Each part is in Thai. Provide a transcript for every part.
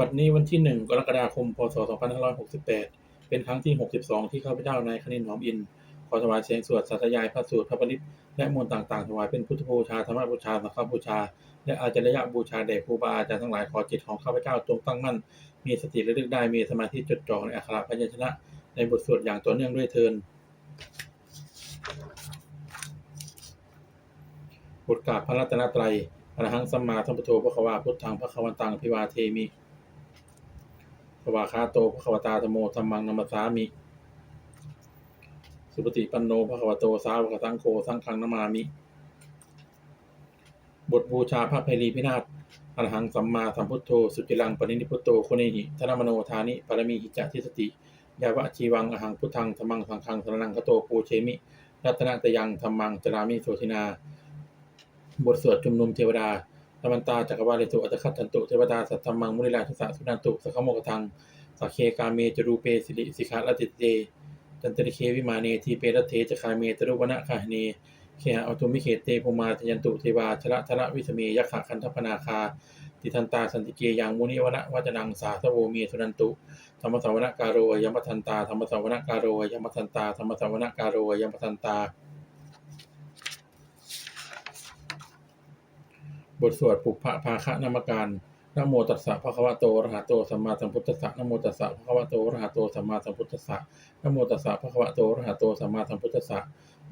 บัดนี้วันที่ 1 กรกฎาคม พศ 2568 เป็นครั้งที่ 62 ที่ข้าพเจ้านายคณินหอมอิน ขอถวายเสียงสวดสาธยายพระสูตรพระปริตและมนต์ต่างๆ ถวายเป็นพุทธบูชา ธรรมบูชา สังฆบูชา และอาจารยบูชาแด่ครูบาอาจารย์ทั้งหลาย ขอจิตของข้าพเจ้าจงตั้งมั่น มีสติระลึกได้ มีสมาธิจดจ่อในอักขระพยัญชนะ ในบทสวดอย่างต่อเนื่องด้วยเทินบทกราบพระรัตนตรัยอรหังสัมมาสัมพุทโธพระควาพุทธังพระควันตังพิวาเทมิ วาคาโตพระควตาธโมธรรมังนัมสสามิ สุปฏิปันโนพระควโตสาวกสังโฆสังฆังนามามิ บทบูชาพระไพรีพินาศอรหังสัมมาสัมพุทโธ สุจิลังปณินิพุตโตโคเนหิธนมโนทานิปารมีหิจทิสติยาวะชีวังอหังพุทธังธรรมังสังฆังสรนังคโตปูเชมิ รัตนตยังธรรมังจรามิโสทินา บทสวดชุมนุมเทวดา ธรรมันตาจักรวาลิสุอัตคัตตันตุเทวดาสัทธรรมังมุนิราชสะสุนันตุสัคขโมกทังสักเคกาเมจรูเปสิริสิขาลติเตจันตริเควิมาเนทีเปรตเทจคาเมตรุวนะคาเนเคหะอตุมิเขเตภูมาทยันตุเทวาชละทละวิสเมยักขะคันทพนาคาติทันตาสันติเกยังมุนิวนะวัจนังสาสโวเมสุนันตุธรรมสาวนการโรยมทันตาธรรมสาวนการโรยมทันตาธรรมสาวนการโรยมทันตา บทสวดปุพพะภาคะนามการนโมตัสสะภะคะวะโตอะระหะโตสัมมาสัมพุทธัสสะนโมตัสสะภะคะวะโตอะระหะโตสัมมาสัมพุทธัสสะนโมตัสสะภะคะวะโตอะระหะโตสัมมาสัมพุทธัสสะ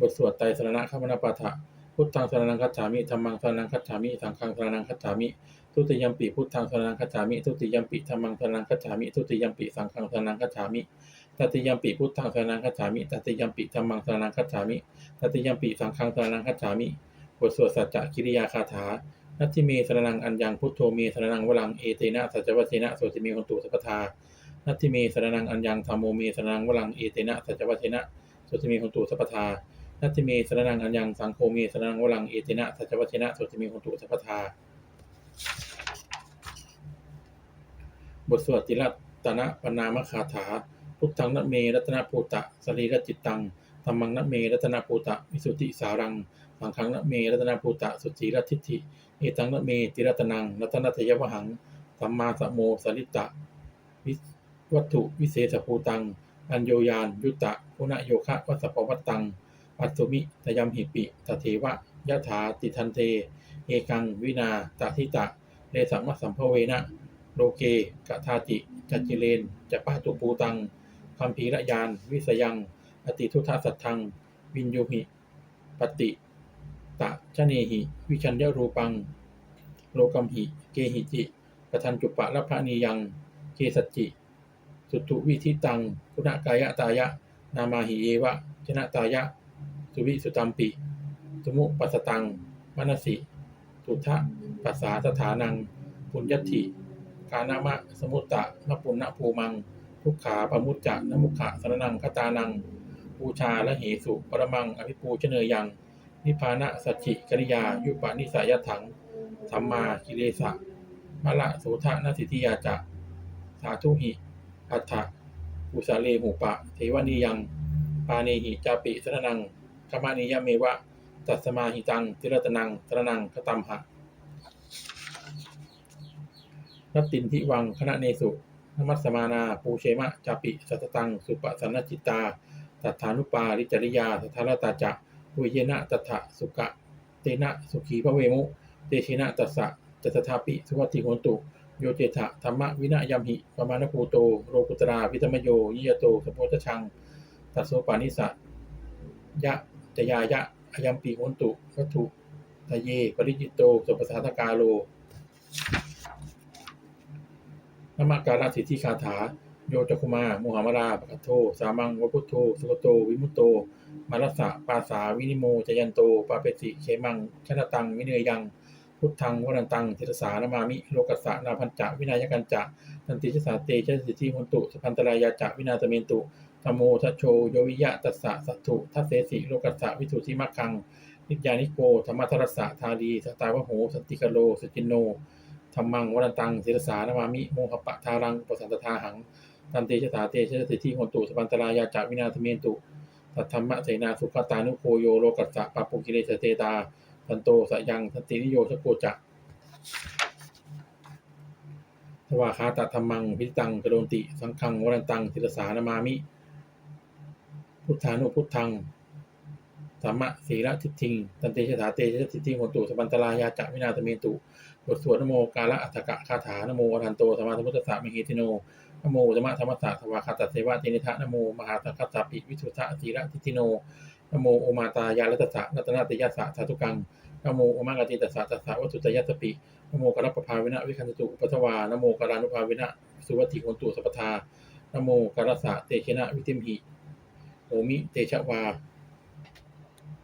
บทสวดไตรสรณะขัมมนาปาฐะพุทธังสรณังคัจฉามิธัมมังสรณังคัจฉามิสังฆังสรณังคัจฉามิทุติยัมปิพุทธังสรณังคัจฉามิทุติยัมปิธัมมังสรณังคัจฉามิทุติยัมปิสังฆังสรณังคัจฉามิตติยัมปิพุทธังสรณังคัจฉามิตติยัมปิธัมมังสรณังคัจฉามิตติยัมปิสังฆังสรณังคัจฉามิบทสวดสัจจะกิริยาคาถา นัตถิเมสรนังอัญญังพุทโธเมสรนังวลังเอเตนะสัจวัชเชนะโสติเมหนตุสัพพทานัตถิเมสรนังอัญญังธรรมโมเมสรนังวลังเอเตนะสัจวัชเชนะโสติเมหนตุสัพพทานัตถิเมสรนังอัญญังสังโฆเมสรนังวลังเอเตนะสัจวัชเชนะโสติเมหนตุสัพพทาบทสวดติรัตนะปนามคาถา พุทธังนะเมรัตนภูตะสรีรจิตตังธรรมังนะเมรัตนภูตะวิสุทธิสารังสังฆังนะเมรัตนภูตะสุจีรทิฏฐิ เอตังนเมติรัตนังรัตนตยวหังสัมมาสมโมสริตะวิวัตถุวิเศษภูตัง อัญโยยาน ยุตตะพุณโยคะวัสสปวัตตังปัสสุมิตยมหิปิตเทวะยะถาติทันเท เอกังวินาตทิตะเลสัมมสัมภเวนะโลเกกะทาติจัจจิเลนจะปาตุปูตังคัมภีระยาน วิสยัง อติทุทธสัทธัง วินโยหิปติ ตะชะเนหิ วิชัญญรูปัง โลกัมหิ เกหิจิปทันจุปะละพะนียังเกสัจจิ สุตุวิธิตังคุณกายะตายะ นามาหิเอวะ ชนะตายะ สุวิสุตัมปิสมุปัสตังมนสิทุทะปัสสาสถานัง ปุญญติกานามะ สมุตตะนปุณณภูมัง ทุกขาปมุจจะนมุขะสรนังคตานังบูชาและเหสุปรมัง อภิปูชเนยยัง นิพพานะสัจจิกริยา ยุปะนิสายถัง สัมมากิเลสะมะละโสทะนสิทธิยาจะ สาธุหิอัฏฐะอุสาเลหูปะ เทวนียัง ปาเนหิจาปิสรนังขมานิยเมวะ ตัสมาหิตังติรตนังตรนังคตัมหะนัตตินทิวังคณะเนสุนมัสสมานา ปูเชมะจาปิสัตตัง สุปสันนจิตตา ตัฐานุปาริจริยา สัทธารตาจะปุเยนะตถะสุกะ เตนะสุขีพระเวมุ เตชินะตัสสะจัตถาปิสุวัติโหนตุ โยเจถะธรรมวินะยัมหิปมาณภูโต โรกุตราวิตมโย ยิยโตสโพชชัง ตัสโสปานิสะยะจยายะอยัมปีโหนตุวัตถุตะเย ปริจิตโตสุปสาทกาโลนมการาสิทธิคาถา โยจคุมาโมหามราปะกัตโท สามังวพุทโธ สุกโต วิมุตโต มารัสสะปาสาวินิโมจยันโต ปาเปสิเขมังชนะตัง วิเนยยัง พุทธังวรันตังทิตสานามามิ โลกัสสะนาพันจะ วินายกันจะทันติชสาเตชสิทธิหุนตุสพันตรายาจะ วินาตเมนตุธโมทัชโชโยวิยะตัสสะสัตถุทัสเสสิโลกัสสะวิสุทธิมัคคัง นิจยานิโกธรรมทรสะทาดีสตาวะโหสติกโลสจินโนธรรมังวรันตังศิรสานามามิ โมหปะทารังปสันตทาหัง ตันเตชะสาเตชะสิทธิโหนตุสปันตรายาจาวินาทเมนตุสัทธรรมะเสนาสุขตานุโคโยโลกัสสะปะปุกิเลสเตตาสันโตสยังสันตินิโยชโกจะถวาคาตธรรมังพิตังกโดนติ สังฆังวรันตังศิรสานามามิ พุทธานุพุทธัง สัมมะสีระทิฏฐิงตันเตชะถาเตชะทิฏฐิโหตุสปันตรายาจะวินาศเมตุบทสวดนโมกาละอัฏฐกะคาถานโมอรันโตสมมาสมุตตสะมิหิติโนนโมธรรมะธรรมสสะสวาคาตเสวะเตนิทะนโมมหาสังคัสสะปิวิสุทธะสีระทิฏฐิโนนโมโอมาตายาลัตสะรัตนาติยาสะสาธุกังนโมโอมากติตัสสะตัสสะวัตุตยสปินโมกรัปปภาวินะวิคันตุอุปัทวานโมกรานุภาวินะสุวัติโหตุสัพพทานโมกรัสสะเตชนะวิติมหิโอมิเตชะวา